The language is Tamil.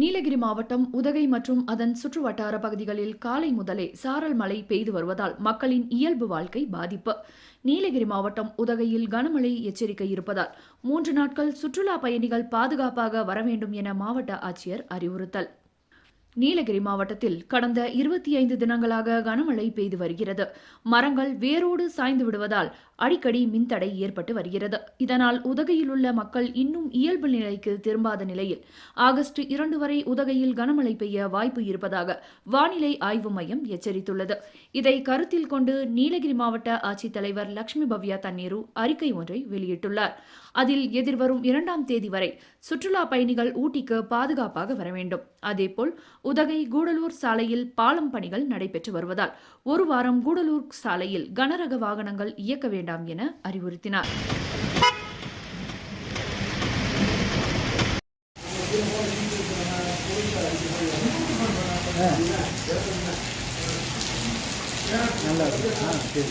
நீலகிரி மாவட்டம் உதகை மற்றும் அதன் சுற்றுவட்டார பகுதிகளில் காலை முதலே சாரல் மழை பெய்து வருவதால் மக்களின் இயல்பு வாழ்க்கை பாதிப்பு. நீலகிரி மாவட்டம் உதகையில் கனமழை எச்சரிக்கை இருப்பதால் மூன்று நாட்கள் சுற்றுலா பயணிகள் பாதுகாப்பாக வர வேண்டும் என மாவட்ட ஆட்சியர் அறிவுறுத்தல். நீலகிரி மாவட்டத்தில் கடந்த இருபத்தி ஐந்து தினங்களாக கனமழை பெய்து வருகிறது. மரங்கள் வேரோடு சாய்ந்து விடுவதால் அடிக்கடி மின்தடை ஏற்பட்டு வருகிறது. இதனால் உதகையில் உள்ள மக்கள் இன்னும் இயல்பு நிலைக்கு திரும்பாத நிலையில் ஆகஸ்ட் இரண்டு வரை உதகையில் கனமழை பெய்ய வாய்ப்பு இருப்பதாக வானிலை ஆய்வு மையம் எச்சரித்துள்ளது. இதை கருத்தில் கொண்டு நீலகிரி மாவட்ட ஆட்சித்தலைவர் லட்சுமி பவ்யா தண்ணீரு அறிக்கை ஒன்றை வெளியிட்டுள்ளார். அதில் எதிர்வரும் இரண்டாம் தேதி வரை சுற்றுலா பயணிகள் ஊட்டிக்கு பாதுகாப்பாக வர வேண்டும். அதேபோல் உதகை கூடலூர் சாலையில் பாலம் பணிகள் நடைபெற்று வருவதால் ஒரு வாரம் கூடலூர் சாலையில் கனரக வாகனங்கள் இயக்க வேண்டாம் என அறிவுறுத்தினார். நல்லா இருக்கு ஆ சரி.